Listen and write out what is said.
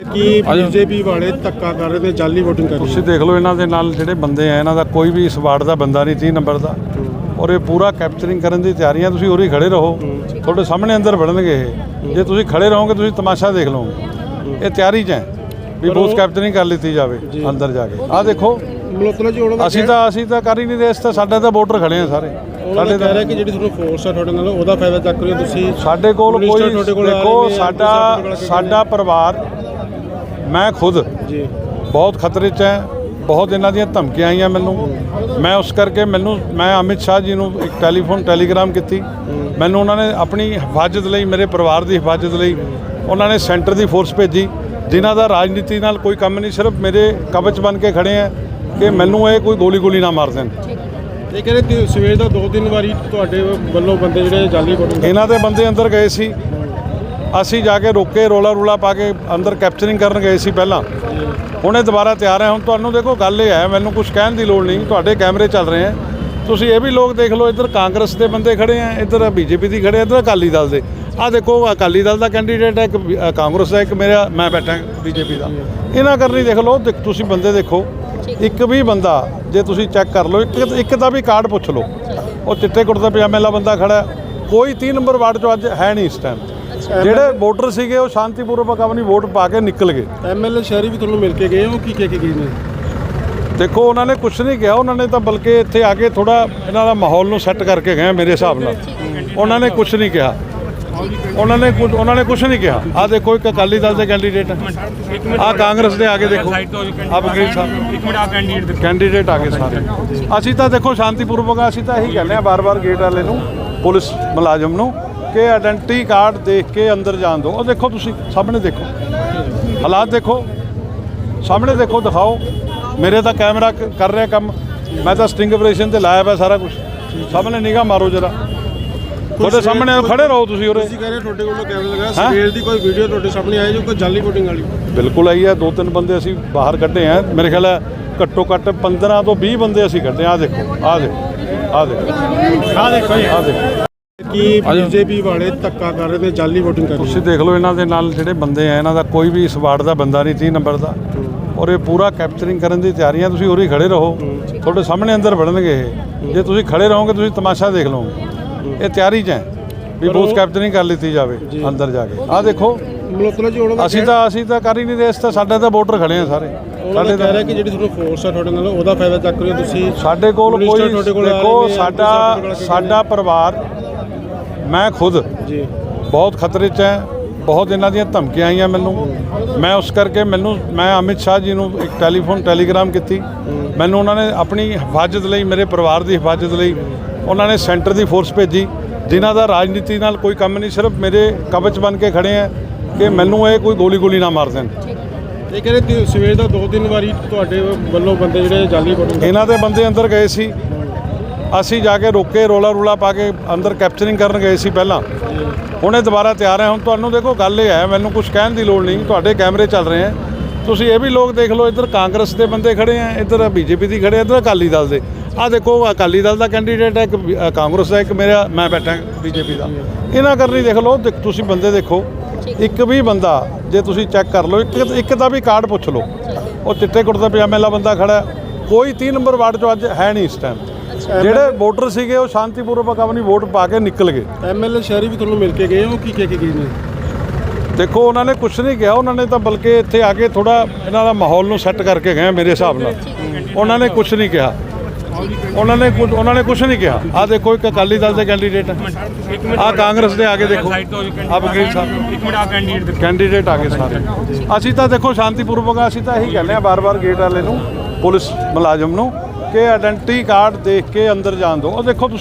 ਕਿ ਬੀਜੇਪੀ ਵਾਲੇ ਧੱਕਾ ਕਰ ਰਹੇ ਨੇ ਜਾਲੀ VOTING ਕਰ ਰਹੇ ਤੁਸੀਂ ਦੇਖ ਲਓ ਇਹਨਾਂ ਦੇ ਨਾਲ ਜਿਹੜੇ ਬੰਦੇ ਆ ਇਹਨਾਂ ਦਾ ਕੋਈ ਵੀ ਇਸ ਵਾਰਡ ਦਾ ਬੰਦਾ ਨਹੀਂ 30 ਨੰਬਰ ਦਾ। ਔਰ ਇਹ ਪੂਰਾ ਕੈਪਚਰਿੰਗ ਕਰਨ ਦੀ ਤਿਆਰੀਆਂ ਤੁਸੀਂ ਉਰੇ ਖੜੇ ਰਹੋ। ਤੁਹਾਡੇ ਸਾਹਮਣੇ ਅੰਦਰ ਵੜਨਗੇ ਇਹ। ਜੇ ਤੁਸੀਂ ਖੜੇ ਰਹੋਗੇ ਤੁਸੀਂ ਤਮਾਸ਼ਾ ਦੇਖ ਲਓਗੇ। ਇਹ ਤਿਆਰੀ 'ਚ ਹੈ ਵੀ ਬੂਥ ਕੈਪਚਰਿੰਗ ਕਰ ਲਿੱਤੀ ਜਾਵੇ ਅੰਦਰ ਜਾ ਕੇ। ਆਹ ਦੇਖੋ। ਮਲੋਤਲਾ ਜੀ ਉਹਨਾਂ ਦਾ ਅਸੀਂ ਤਾਂ ਅਸੀਂ ਤਾਂ ਕਰ ਹੀ ਨਹੀਂ ਰਹੇ ਇਸ ਤਾਂ ਸਾਡੇ ਤਾਂ ਵੋਟਰ ਖੜੇ ਆ ਸਾਰੇ। ਦਾ ਕਹਿ ਰਿਹਾ ਕਿ ਜਿਹੜੀ ਤੁਹਾਨੂੰ ਫੋਰਸ ਆ ਤੁਹਾਡੇ ਨਾਲ ਉਹਦਾ ਫਾਇਦਾ ਚੱਕ ਰਹੇ ਤੁਸੀਂ। ਸਾਡੇ ਕੋਲ ਕੋਈ ਦੇਖੋ ਸਾਡਾ ਸਾਡਾ ਪਰਿਵਾਰ ਮੈਂ ਖੁਦ ਜੀ। ਬਹੁਤ ਖਤਰੇ 'ਚ ਹੈ ਬਹੁਤ ਇਹਨਾਂ ਦੀਆਂ ਧਮਕੀਆਂ ਆਈਆਂ ਮੈਨੂੰ। ਮੈਂ ਉਸ ਕਰਕੇ ਮੈਨੂੰ ਮੈਂ ਅਮਿਤ ਸ਼ਾਹ ਜੀ ਨੂੰ ਇੱਕ ਟੈਲੀਫੋਨ ਟੈਲੀਗ੍ਰਾਮ ਕੀਤੀ। ਮੈਨੂੰ ਉਹਨਾਂ ਨੇ ਆਪਣੀ ਹਿਫਾਜ਼ਤ ਲਈ ਮੇਰੇ ਪਰਿਵਾਰ ਦੀ ਹਿਫਾਜ਼ਤ ਲਈ ਉਹਨਾਂ ਨੇ ਸੈਂਟਰ ਦੀ ਫੋਰਸ ਭੇਜੀ ਜਿਨ੍ਹਾਂ ਦਾ ਰਾਜਨੀਤੀ ਨਾਲ ਕੋਈ ਕੰਮ ਨਹੀਂ ਸਿਰਫ ਮੇਰੇ ਕਵਚ ਬਣ ਕੇ ਖੜੇ ਆ ਕਿ ਮੈਨੂੰ ਇਹ ਕੋਈ ਗੋਲੀ ਗੋਲੀ ਨਾ ਮਾਰ ਦੇਣ। ਇਹ ਕਹਿੰਦੇ ਸਵੇਰ ਦਾ ਦੋ ਤਿੰਨ ਵਾਰੀ ਤੁਹਾਡੇ ਵੱਲੋਂ ਬੰਦੇ ਜਿਹੜੇ ਜਾਲੀ VOTING ਇਹਨਾਂ ਦੇ ਬੰਦੇ ਅੰਦਰ ਗਏ ਸੀ। ਅਸੀਂ ਜਾ ਕੇ ਰੋਕੇ ਰੋਲਾ ਰੂਲਾ ਪਾ ਕੇ ਅੰਦਰ ਕੈਪਚਰਿੰਗ ਕਰਨ ਗਏ ਸੀ ਪਹਿਲਾਂ। ਹੁਣ ਇਹ ਦੁਬਾਰਾ ਤਿਆਰ ਹੈ। ਹੁਣ ਤੁਹਾਨੂੰ ਦੇਖੋ, ਗੱਲ ਇਹ ਹੈ, ਮੈਨੂੰ ਕੁਝ ਕਹਿਣ ਦੀ ਲੋੜ ਨਹੀਂ। ਤੁਹਾਡੇ ਕੈਮਰੇ ਚੱਲ ਰਹੇ ਆ ਤੁਸੀਂ ਇਹ ਵੀ ਲੋਕ ਦੇਖ ਲਓ, ਇੱਧਰ ਕਾਂਗਰਸ ਦੇ ਬੰਦੇ ਖੜੇ ਆ ਇੱਧਰ ਬੀਜੇਪੀ ਦੀ ਖੜੇ ਇੱਧਰ ਅਕਾਲੀ ਦਲ ਦੇ। ਆਹ ਦੇਖੋ, ਅਕਾਲੀ ਦਲ ਦਾ ਕੈਂਡੀਡੇਟ ਹੈ, ਇੱਕ ਕਾਂਗਰਸ ਦਾ, ਇੱਕ ਮੇਰਾ, ਮੈਂ ਬੈਠਾ ਬੀਜੇਪੀ ਦਾ। ਇਹਨਾਂ ਕਰਨੀ ਦੇਖ ਲਓ ਤੁਸੀਂ ਬੰਦੇ ਦੇਖੋ, ਇੱਕ ਵੀ ਬੰਦਾ, ਜੇ ਤੁਸੀਂ ਚੈੱਕ ਕਰ ਲਓ, ਇੱਕ ਇੱਕ ਦਾ ਵੀ ਕਾਰਡ ਪੁੱਛ ਲਓ। ਉਹ ਚਿੱਟੇ ਕੁੜਤੇ ਪਜਾਮੇ ਵਾਲਾ ਬੰਦਾ ਖੜਾ ਕੋਈ 3 ਨੰਬਰ ਵਾਰਡ ਚੋਂ ਅੱਜ ਹੈ ਨਹੀਂ ਇਸ ਟਾਈਮ ਜਿਹੜੇ ਵੋਟਰ ਸੀਗੇ ਉਹ ਸ਼ਾਂਤੀਪੂਰਵਕ ਆਪਣੀ ਵੋਟ ਪਾ ਕੇ ਨਿਕਲ ਗਏ। ਐਮਐਲਏ ਸ਼ਹਿਰੀ ਵੀ ਤੁਹਾਨੂੰ ਮਿਲ ਕੇ ਗਏ ਉਹ ਕੀ ਕਹਿ ਕੇ ਗਏ ਨੇ? ਦੇਖੋ ਉਹਨਾਂ ਨੇ ਕੁਝ ਨਹੀਂ ਕਿਹਾ ਉਹਨਾਂ ਨੇ ਤਾਂ ਬਲਕਿ ਇੱਥੇ ਆ ਕੇ ਥੋੜਾ ਇਹਨਾਂ ਦਾ ਮਾਹੌਲ ਨੂੰ ਸੈੱਟ ਕਰਕੇ ਗਏ ਮੇਰੇ ਹਿਸਾਬ ਨਾਲ। ਉਹਨਾਂ ਨੇ ਕੁਝ ਨਹੀਂ ਕਿਹਾ। ਉਹਨਾਂ ਨੇ ਕੁਝ ਉਹਨਾਂ ਨੇ ਕੁਝ ਨਹੀਂ ਕਿਹਾ। ਆ ਦੇਖੋ ਇੱਕ ਅਕਾਲੀ ਦਲ ਦੇ ਕੈਂਡੀਡੇਟ ਆ। ਕਾਂਗਰਸ ਦੇ ਆ ਕੇ ਦੇਖੋ। ਆ ਬਗਰੀਦ ਸਾਹਿਬ। ਇੱਕ ਮਿੰਟ ਆ ਕੈਂਡੀਡੇਟ ਕੈਂਡੀਡੇਟ ਆ ਗਏ ਸਾਰੇ। ਅਸੀਂ ਤਾਂ ਦੇਖੋ ਸ਼ਾਂਤੀਪੂਰਵਕ ਅਸੀਂ ਤਾਂ ਇਹੀ ਕਹਿੰਦੇ ਆ ਬਾਰ-ਬਾਰ ਗੇਟ ਵਾਲੇ ਨੂੰ ਪੁਲਿਸ ਮੁਲਾਜ਼ਮ ਨੂੰ। ਕਿ ਆਇਡੈਂਟੀ ਕਾਰਡ ਦੇਖ ਕੇ ਅੰਦਰ ਜਾਣ ਦਿਓ। ਉਹ ਦੇਖੋ ਤੁਸੀਂ ਸਾਹਮਣੇ ਦੇਖੋ। ਹਾਲਾਤ ਦੇਖੋ। ਸਾਹਮਣੇ ਦੇਖੋ ਦਿਖਾਓ। ਮੇਰੇ ਤਾਂ ਕੈਮਰਾ ਕਰ ਰਿਹਾ ਕੰਮ। ਮੈਂ ਤਾਂ ਸਟਿੰਗ ਆਪਰੇਸ਼ਨ ਤੇ ਲਾਇਆ ਪਿਆ ਸਾਰਾ ਕੁਝ ਸਾਹਮਣੇ ਨਿਗਾਹ ਮਾਰੋ ਜਰਾ। ਤੁਹਾਡੇ ਸਾਹਮਣੇ ਖੜੇ ਰਹੋ ਤੁਸੀਂ ਉਰੇ। ਤੁਸੀਂ ਕਹਿ ਰਹੇ ਤੁਹਾਡੇ ਕੋਲੋਂ ਕੈਮਰਾ ਲਗਾਇਆ ਸਵੇਰ ਦੀ ਕੋਈ ਵੀਡੀਓ ਤੁਹਾਡੇ ਸਾਹਮਣੇ ਆਈ ਜੋ ਕੋਈ ਜਾਲੀ VOTING ਵਾਲੀ। ਬਿਲਕੁਲ ਆਈ ਹੈ ਦੋ ਤਿੰਨ ਬੰਦੇ ਅਸੀਂ ਬਾਹਰ ਕੱਢੇ ਆ। ਮੇਰੇ ਖਿਆਲ ਹੈ ਘੱਟੋ ਘੱਟ 15 ਤੋਂ 20 ਬੰਦੇ ਅਸੀਂ ਕੱਢੇ ਆ। ਦੇਖੋ ਆ ਦੇਖੋ ਆ ਦੇਖੋ। ਆ ਦੇਖੋ। ਆ ਦੇਖੋ। ਕਿ ਬੀਜੇਪੀ ਵਾਲੇ ਧੱਕਾ ਕਰ ਰਹੇ ਨੇ ਜਾਲੀ VOTING ਕਰ ਰਹੇ ਤੁਸੀਂ ਦੇਖ ਲਓ ਇਹਨਾਂ ਦੇ ਨਾਲ ਜਿਹੜੇ ਬੰਦੇ ਆ ਇਹਨਾਂ ਦਾ ਕੋਈ ਵੀ ਇਸ ਵਾਰਡ ਦਾ ਬੰਦਾ ਨਹੀਂ 30 ਨੰਬਰ ਦਾ। ਔਰ ਇਹ ਪੂਰਾ ਕੈਪਚਰਿੰਗ ਕਰਨ ਦੀ ਤਿਆਰੀਆਂ ਤੁਸੀਂ ਉਰੇ ਖੜੇ ਰਹੋ। ਤੁਹਾਡੇ ਸਾਹਮਣੇ ਅੰਦਰ ਵੜਨਗੇ ਇਹ। ਜੇ ਤੁਸੀਂ ਖੜੇ ਰਹੋਗੇ ਤੁਸੀਂ ਤਮਾਸ਼ਾ ਦੇਖ ਲਓਗੇ। ਇਹ ਤਿਆਰੀ 'ਚ ਹੈ ਵੀ ਬੂਥ ਕੈਪਚਰਿੰਗ ਕਰ ਲਿੱਤੀ ਜਾਵੇ ਅੰਦਰ ਜਾ ਕੇ। ਆਹ ਦੇਖੋ। ਮਲੋਤਲਾ ਜੀ ਉਹਨਾਂ ਦਾ ਅਸੀਂ ਤਾਂ ਅਸੀਂ ਤਾਂ ਕਰ ਹੀ ਨਹੀਂ ਰਹੇ ਇਸ ਤਾਂ ਸਾਡੇ ਤਾਂ ਵੋਟਰ ਖੜੇ ਆ ਸਾਰੇ। ਦਾ ਕਹਿ ਰਿਹਾ ਕਿ ਜਿਹੜੀ ਤੁਹਾਨੂੰ ਫੋਰਸ ਆ ਤੁਹਾਡੇ ਨਾਲ ਉਹਦਾ ਫਾਇਦਾ ਚੱਕ ਰਹੇ ਹੋ ਤੁਸੀਂ। ਸਾਡੇ ਕੋਲ ਕੋਈ ਦੇਖੋ ਸਾਡਾ ਸਾਡਾ ਪਰਿਵਾਰ ਮੈਂ ਖੁਦ ਜੀ। ਬਹੁਤ ਖਤਰੇ 'ਚ ਹੈ ਬਹੁਤ ਇਹਨਾਂ ਦੀਆਂ ਧਮਕੀਆਂ ਆਈਆਂ ਮੈਨੂੰ। ਮੈਂ ਉਸ ਕਰਕੇ ਮੈਨੂੰ ਮੈਂ ਅਮਿਤ ਸ਼ਾਹ ਜੀ ਨੂੰ ਇੱਕ ਟੈਲੀਫੋਨ ਟੈਲੀਗ੍ਰਾਮ ਕੀਤੀ। ਮੈਨੂੰ ਉਹਨਾਂ ਨੇ ਆਪਣੀ ਹਿਫਾਜ਼ਤ ਲਈ ਮੇਰੇ ਪਰਿਵਾਰ ਦੀ ਹਿਫਾਜ਼ਤ ਲਈ ਉਹਨਾਂ ਨੇ ਸੈਂਟਰ ਦੀ ਫੋਰਸ ਭੇਜੀ ਜਿਨ੍ਹਾਂ ਦਾ ਰਾਜਨੀਤੀ ਨਾਲ ਕੋਈ ਕੰਮ ਨਹੀਂ ਸਿਰਫ ਮੇਰੇ ਕਵਚ ਬਣ ਕੇ ਖੜੇ ਆ ਕਿ ਮੈਨੂੰ ਇਹ ਕੋਈ ਗੋਲੀ ਗੋਲੀ ਨਾ ਮਾਰ ਦੇਣ। ਇਹ ਕਹਿੰਦੇ ਸਵੇਰ ਦਾ ਦੋ ਤਿੰਨ ਵਾਰੀ ਤੁਹਾਡੇ ਵੱਲੋਂ ਬੰਦੇ ਜਿਹੜੇ ਜਾਲੀ ਇਹਨਾਂ ਦੇ ਬੰਦੇ ਅੰਦਰ ਗਏ ਸੀ। ਅਸੀਂ ਜਾ ਕੇ ਰੋਕੇ ਰੋਲਾ ਰੂਲਾ ਪਾ ਕੇ ਅੰਦਰ ਕੈਪਚਰਿੰਗ ਕਰਨ ਗਏ ਸੀ ਪਹਿਲਾਂ। ਹੁਣ ਇਹ ਦੁਬਾਰਾ ਤਿਆਰ ਹੈ। ਹੁਣ ਤੁਹਾਨੂੰ ਦੇਖੋ, ਗੱਲ ਇਹ ਹੈ, ਮੈਨੂੰ ਕੁਝ ਕਹਿਣ ਦੀ ਲੋੜ ਨਹੀਂ। ਤੁਹਾਡੇ ਕੈਮਰੇ ਚੱਲ ਰਹੇ ਆ ਤੁਸੀਂ ਇਹ ਵੀ ਲੋਕ ਦੇਖ ਲਓ, ਇੱਧਰ ਕਾਂਗਰਸ ਦੇ ਬੰਦੇ ਖੜੇ ਆ ਇੱਧਰ ਬੀਜੇਪੀ ਦੀ ਖੜੇ ਇੱਧਰ ਅਕਾਲੀ ਦਲ ਦੇ। ਆਹ ਦੇਖੋ, ਅਕਾਲੀ ਦਲ ਦਾ ਕੈਂਡੀਡੇਟ ਹੈ, ਇੱਕ ਕਾਂਗਰਸ ਦਾ, ਇੱਕ ਮੇਰਾ, ਮੈਂ ਬੈਠਾ ਬੀਜੇਪੀ ਦਾ। ਇਹਨਾਂ ਕਰਨੀ ਦੇਖ ਲਓ ਤੁਸੀਂ ਬੰਦੇ ਦੇਖੋ, ਇੱਕ ਵੀ ਬੰਦਾ, ਜੇ ਤੁਸੀਂ ਚੈੱਕ ਕਰ ਲਓ, ਇੱਕ ਇੱਕ ਦਾ ਵੀ ਕਾਰਡ ਪੁੱਛ ਲਓ। ਉਹ ਚਿੱਟੇ ਕੁੜਤੇ ਪਜਾਮੇ ਵਾਲਾ ਬੰਦਾ ਖੜਾ ਕੋਈ 3 ਨੰਬਰ ਵਾਰਡ ਚੋਂ ਅੱਜ ਹੈ ਨਹੀਂ ਇਸ ਟਾਈਮ ਜਿਹੜੇ ਵੋਟਰ ਸੀਗੇ ਉਹ ਸ਼ਾਂਤੀਪੂਰਵਕ ਆਪਣੀ ਵੋਟ ਪਾ ਕੇ ਨਿਕਲ ਗਏ। ਐਮਐਲਏ ਸ਼ਹਿਰੀ ਵੀ ਤੁਹਾਨੂੰ ਮਿਲ ਕੇ ਗਏ ਉਹ ਕੀ ਕਹਿ ਕੇ ਗਏ ਨੇ? ਦੇਖੋ ਉਹਨਾਂ ਨੇ ਕੁਝ ਨਹੀਂ ਕਿਹਾ। ਉਹਨਾਂ ਨੇ ਤਾਂ ਬਲਕਿ ਇੱਥੇ ਆ ਕੇ ਥੋੜਾ ਇਹਨਾਂ ਦਾ ਮਾਹੌਲ ਨੂੰ ਸੈੱਟ ਕਰਕੇ ਗਏ ਮੇਰੇ ਹਿਸਾਬ ਨਾਲ। ਉਹਨਾਂ ਨੇ ਕੁਝ ਨਹੀਂ ਕਿਹਾ। ਉਹਨਾਂ ਨੇ ਕੁਝ ਉਹਨਾਂ ਨੇ ਕੁਝ ਨਹੀਂ ਕਿਹਾ। ਆ ਦੇਖੋ ਇੱਕ ਅਕਾਲੀ ਦਲ ਦੇ ਕੈਂਡੀਡੇਟ ਆ। ਕਾਂਗਰਸ ਦੇ ਆ ਕੇ ਦੇਖੋ। ਆ ਬਗਰੀਦ ਸਾਹਿਬ। ਇੱਕ ਮਿੰਟ ਆ ਕੈਂਡੀਡੇਟ ਕੈਂਡੀਡੇਟ ਆ ਗਏ ਸਾਰੇ। ਅਸੀਂ ਤਾਂ ਦੇਖੋ ਸ਼ਾਂਤੀਪੂਰਵਕ ਅਸੀਂ ਤਾਂ ਇਹੀ ਕਹਿੰਦੇ ਆ ਬਾਰ-ਬਾਰ ਗੇਟ ਵਾਲੇ ਨੂੰ ਪੁਲਿਸ ਮੁਲਾਜ਼ਮ ਨੂੰ ਕਿ ਆਇਡੈਂਟੀ ਕਾਰਡ ਦੇਖ ਕੇ ਅੰਦਰ ਜਾਣ ਦਿਓ। ਉਹ ਦੇਖੋ ਤੁਸੀਂ